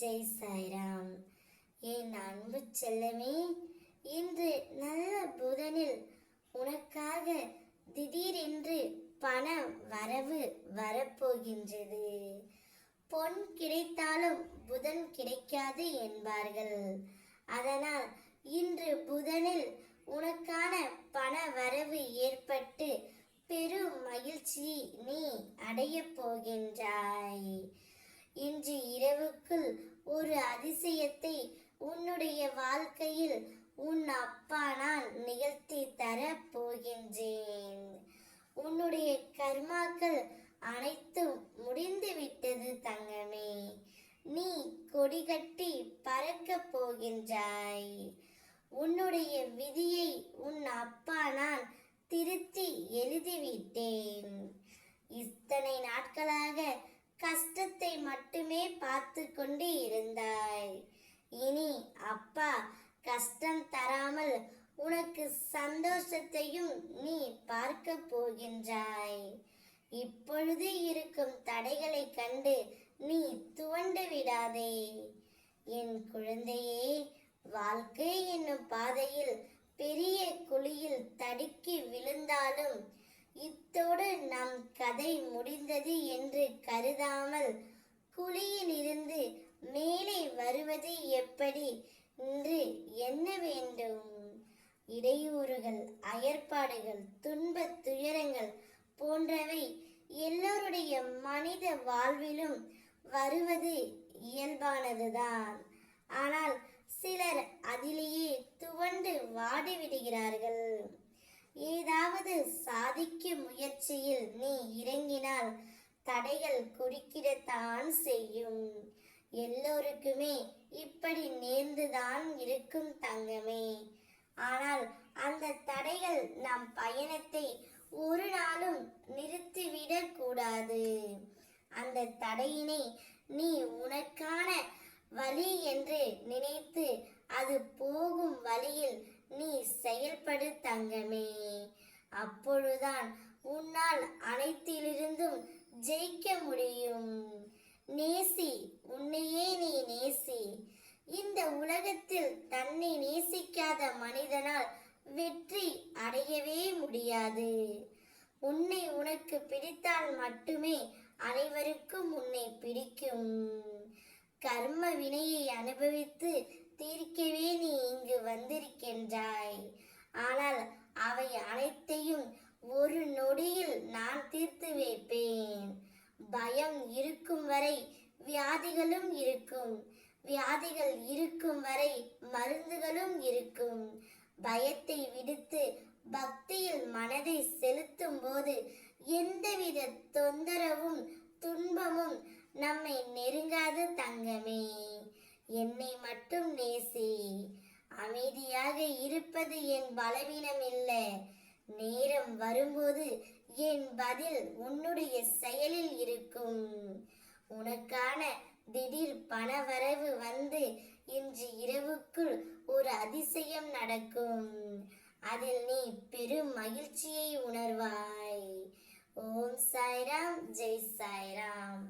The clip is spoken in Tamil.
ஜெய் சாய்ராம். என் அன்பு செல்லமே இன்று நல்ல புதனில் உனக்காக திடீரென்று பண வரவு வரப்போகின்றது. பொன் கிடைத்தாலும் புதன் கிடைக்காது என்பார்கள். அதனால் இன்று புதனில் உனக்கான பண வரவு ஏற்பட்டு பெரும் மகிழ்ச்சி நீ அடைய போகின்றாய். இன்று இரவுக்குள் ஒரு அதிசயத்தை உன்னுடைய வாழ்க்கையில் உன் அப்பா நான் நிகழ்த்தி தரப் போகின்றேன். உன்னுடைய கர்மாக்கள் அனைத்தும் முடிந்து விட்டது தங்கமே. நீ கொடி கட்டி பறக்க போகின்றாய். உன்னுடைய விதியை உன் அப்பா நான் திருத்தி எழுதிவிட்டேன். இத்தனை நாட்களாக அப்பா கஷ்டம் தராமல் உனக்கு சந்தோஷத்தையும் நீ பார்க்க போகின்றாய். இப்பொழுது இருக்கும் தடைகளை கண்டு நீ துவண்டு விடாதே. என் குழந்தையே வாழ்க்கை என்னும் பாதையில் பெரிய குழியில் தடுக்கி விழுந்தாலும் இத்தோடு நம் கதை முடிந்தது என்று கருதாமல் குழியில் இருந்து மேலே வருவது எப்படி? அயற்பாடுகள் துன்பத் துயரங்கள் போன்றவை எல்லோருடைய மனித வாழ்விலும் வருவது இயல்பானதுதான். ஆனால் சிலர் அதிலேயே துவண்டு வாடிவிடுகிறார்கள். ஏதாவது சாதிக்கும் முயற்சியில் நீ இறங்கினால் தடைகள் குறுக்கிடத்தான் செய்யும். எல்லோருக்குமே இப்படி நேர்ந்துதான் இருக்கும் தங்கமே. ஆனால் அந்த தடைகள் நம் பயணத்தை ஒரு நாளும் நிறுத்திவிடக் கூடாது. அந்த தடையினை நீ உனக்கான வழி என்று நினைத்து அது போகும் வழியில் நீ செயல்படு தங்கமே. அப்பொழுதுதான் உன்னால் அனைத்திலிருந்தும் ஜெயிக்க முடியும். நேசி உன்னையே நீ நேசி. இந்த உலகத்தில் தன்னை நேசிக்காத மனிதனால் வெற்றி அடையவே முடியாது. உன்னை உனக்கு பிடித்தால் மட்டுமே அனைவருக்கும் உன்னை பிடிக்கும். கர்ம வினையை அனுபவித்து தீர்க்கவே நீ இங்கு வந்திருக்கின்றாய். ஆனால் அவை அனைத்தையும் ஒரு நொடியில் நான் தீர்த்து வைப்பேன். பயம் இருக்கும் வரை வியாதிகளும் இருக்கும். வியாதிகள் இருக்கும் வரை மருந்துகளும் இருக்கும். பயத்தை விடுத்து பக்தியில் மனதை செலுத்தும் போது எந்தவித தொந்தரவும் துன்பமும் நம்மை நெருங்காது தங்கமே. என்னை மட்டும் நேசி. அமைதியாக இருப்பது என் பலவீனம் இல்லை. நேரம் வரும்போது என் பதில் உன்னுடைய செயலில் இருக்கும். உனக்கான திடீர் பணவரவு வந்து இன்று இரவுக்குள் ஒரு அதிசயம் நடக்கும். அதில் நீ பெரும் மகிழ்ச்சியை உணர்வாய். ஓம் சாய்ராம் ஜெய் சாய்ராம்.